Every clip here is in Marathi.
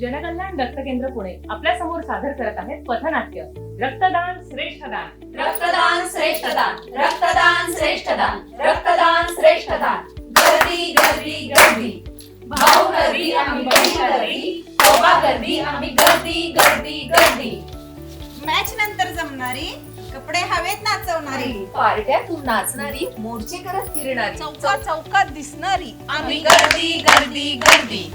जनकल्याण रक्त केंद्र पुणे. आपल्यासमोर सादर करत आहेत पथनाट्य. रक्तदान श्रेष्ठदान. रक्तदान श्रेष्ठदान. रक्तदान श्रेष्ठदान. रक्तदान श्रेष्ठदान. गर्दी गर्दी गर्दी. भाऊ गर्दी आम्ही बहीण गर्दी. बाबा गर्दी आम्ही गर्दी गर्दी गर्दी. मॅच नंतर जमणारी कपडे हवेत नाचवणारी. पार्ट्यातून नाचणारी मोर्चे करत फिरणारी. चौका चौकात दिसणारी. आम्ही गर्दी गर्दी गर्दी.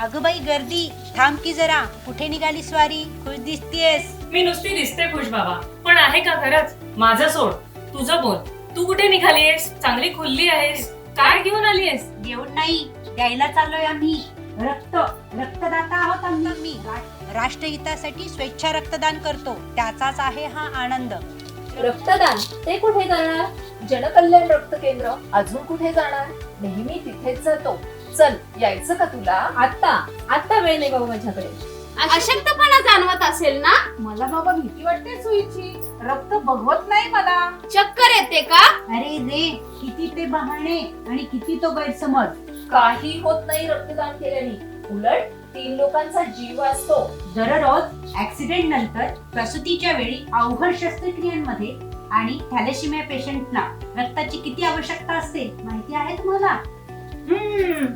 अगं बाई गर्दी. थांब की जरा. कुठे निघाली स्वारी? खुश दिसतेस मी नुसती दिसते खुश बाबा. पण आहे का खरंच? माझं सोड. तुझं बोल. तू कुठे निघाली आहेस चांगली खुल्ली आहेस. काय घेऊन आली आहेस घेऊन नाही. द्यायला चाललोय आम्ही. रक्त. रक्तदाता आहोत आम्ही. रा- राष्ट्रहितासाठी स्वेच्छा रक्तदान करतो. त्याचाच आहे हा आनंद. रक्तदान? ते कुठे करणार जनकल्याण रक्त केंद्र अजून कुठे जाणार? नेहमी तिथेच जातो. चल यायचं का तुला? आता आता वेळ नाही बाबा माझ्याकडे. अशक्तपणा जाणवत असेल ना? मला बाबा भीती वाटते सुईची. रक्त बघवत नाही मला. चक्कर येते का? अरे रे किती ते बहाणे आणि किती तो गैरसमज. काही होत नाही रक्तदान केल्याने. उलट तीन लोकांचा जीव वाचतो दररोज ऍक्सिडेंट नंतर प्रसूतीच्या वेळी अवघड शस्त्रक्रियांमध्ये आणि थॅलेसिमिया पेशंटला रक्ताची किती आवश्यकता असते माहिती आहे तुम्हाला? हम्म.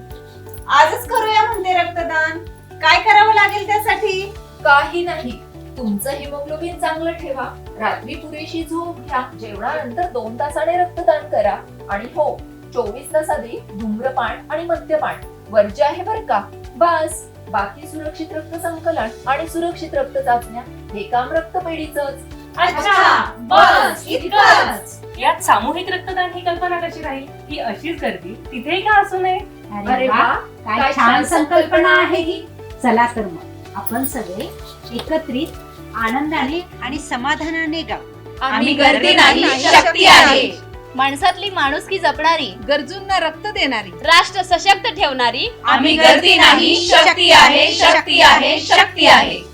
आजच करूया म्हणते रक्तदान. काय करावं लागेल त्यासाठी? काही नाही. तुमचं हिमोग्लोबिन चांगलं ठेवा. रात्री पुरेशी झोप घ्या. जेवणानंतर दोन तासाने रक्तदान करा. आणि हो चोवीस तास आधी धूम्रपान आणि मद्यपान. वर्ज्य आहे बर का? बस. बाकी सुरक्षित रक्त संकलन आणि सुरक्षित रक्त चाचण्या. हे काम रक्तपेढीच अच्छा बस इतकंच. यात सामूहिक रक्तदान ही कल्पना कशी राहील? ही अशीच गर्दी. तिथेही का असू नये? अरे वा काय छान संकल्पना आहे ही. चला तर मग. आपण सगळे एकत्रित आनंदाने आणि समाधानाने गा. आम्ही गर्दी नाही शक्ती आहे. माणसातली माणुसकी जपणारी? गरजूंना रक्त देणारी. राष्ट्र सशक्त ठेवणारी? आम्ही गर्दी नाही शक्ती आहे शक्ती आहे. शक्ती आहे.